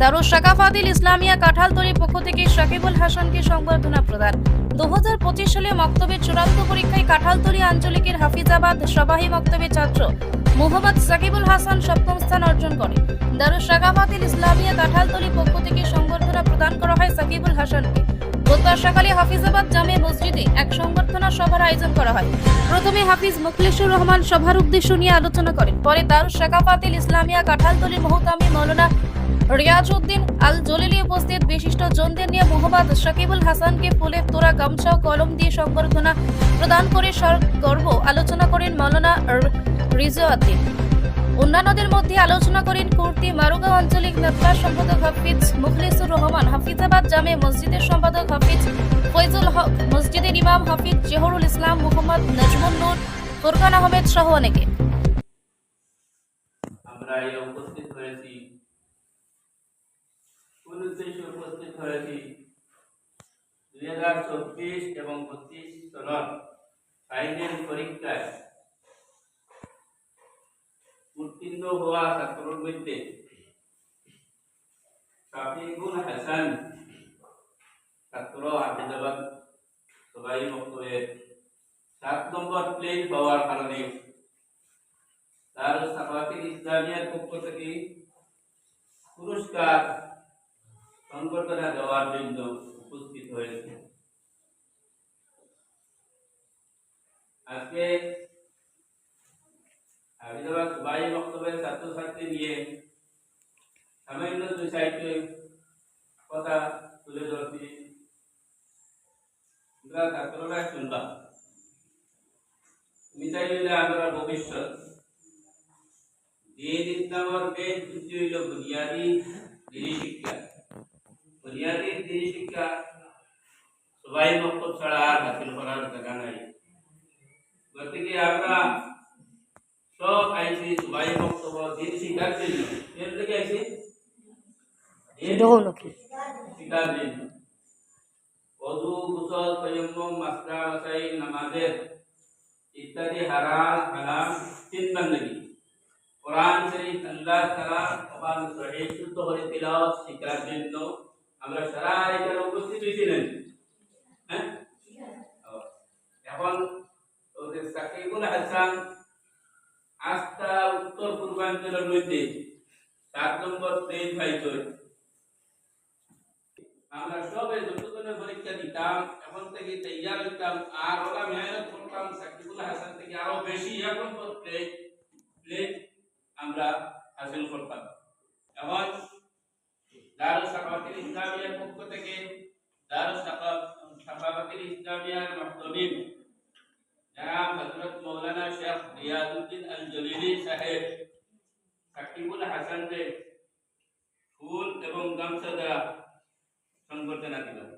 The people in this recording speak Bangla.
দারুস শাকাফাতিল ইসলামিয়া কাঁঠালতরি পক্ষ থেকে সাকিবুল হাসানকে সংবর্ধনা প্রদান। দু সালে মক্তবের চূড়ান্ত পরীক্ষায় কাঁঠালতরি আঞ্চলিকের হাফিজাবাদ সবাহি মক্তবের ছাত্র মোহাম্মদ সাকিবুল হাসান সপ্তম স্থান অর্জন করে। দারুস শাকাফাতিল ইসলামিয়া কাঁঠালতলি পক্ষ থেকে সংবর্ধনা প্রদান করা হয় সাকিবুল হাসানকে। বুধবার সকালে হাফিজাবাদ জামে মসজিদে এক সংবর্ধনা সভার আয়োজন করা হয়। প্রথমে হাফিজ মুখলিসুর রহমান সভার উদ্দেশ্য নিয়ে আলোচনা করেন। পরে দারুস শাকাফাতিল ইসলামিয়া কাঁঠালতলি মহতামি মৌলানা রিয়াজউদ্দিন আল জলিলি উপস্থিত। বিশিষ্ট জনদের নিয়ে মোহাম্মদ শাকিবুল হাসানকে ফুলের তোরা গামছা কলম দিয়ে সংবর্ধনা প্রদান করে গর্ব আলোচনা করেন মৌলানা রিজওয়াদ্দিন। অন্যান্যদের মধ্যে আলোচনা করেন কুর্তি মারুগাঁও আঞ্চলিক নেতা সম্পাদক হাফিজ মুখলিসুর রহমান, হাফিজাবাদ জামে মসজিদের সম্পাদক হাফিজ ফৈজুল হক, মসজিদের ইমাম হাফিজ জহরুল ইসলাম, মোহাম্মদ নজমুল নূর, ফুরকান আহমেদ সহ অনেকে। আমরা উপস্থিত হয়েছি উদ্দেশ্যে উপস্থিত হয়েছি দুই হাজার চব্বিশ এবং পঁচিশ সনদ ফাইনাল পরীক্ষায় উত্তীর্ণ হওয়া ছাত্রর মধ্যে শাফিকুল হাসান ছাত্র হাফিজাবাদ সবাই বক্তব্যে সাত নম্বর প্লেন পাওয়ার কারণে তার সাফাতিল ইসলামিয়ার পক্ষ থেকে পুরস্কার সংবর্ধনা দেওয়ার জন্য উপস্থিত হয়েছে। আজকে হাবিদাবাদ বাই বক্তব্যের ছাত্রছাত্রী নিয়ে সামান্য দু সাহিত্যে কথা তুলে ধরছি। তোমরা ছাত্ররা শুনবা। তুমি চাইলে আমরা ভবিষ্যৎ দিন ইসলামের বেদ হইল বুনিয়াদী শিক্ষা বুনিয়াদি দিন শিক্ষা সবাই মক্তব ছাড়া আর হাসিল করার জায়গা নাই গতিকে আমরা সব আইসি সবাই মক্তব দিন শিক্ষার জন্য এর থেকে আইসি শিক্ষার নামাজের ইত্যাদি হারাম হারাম তিন বন্দগি কোরআন শরীফ আল্লাহ তাআলা জন্য আমরা সারা এখানে উপস্থিত হয়েছিলেন হ্যাঁ? এখন ওদের সাকিবুল হাসান? আস্থা উত্তর পূর্বাঞ্চলের মধ্যে। সাত নম্বর ট্রেন পাইছে আমরা সবে যতজনে পরীক্ষা দিতাম, এখন থেকে তৈয়ার হইতাম, আর ওরা মেহনত করতাম সাকিবুল হাসান থেকে আরও বেশি। এখন প্লেট প্লেট আমরা হাসিল করতাম এবং দারুস সাকাওয়াতিল ইসলামিয়ার পক্ষ থেকে দারুস সাকাওয়াতিল ইসলামিয়ার মাহতমিম জনাব হযরত মাওলানা শেখ রিয়াজউদ্দিন আল জলিলি সাহেব সাকিবুল হাসানকে ফুল এবং গামছা দ্বারা সংবর্ধনা দিলেন।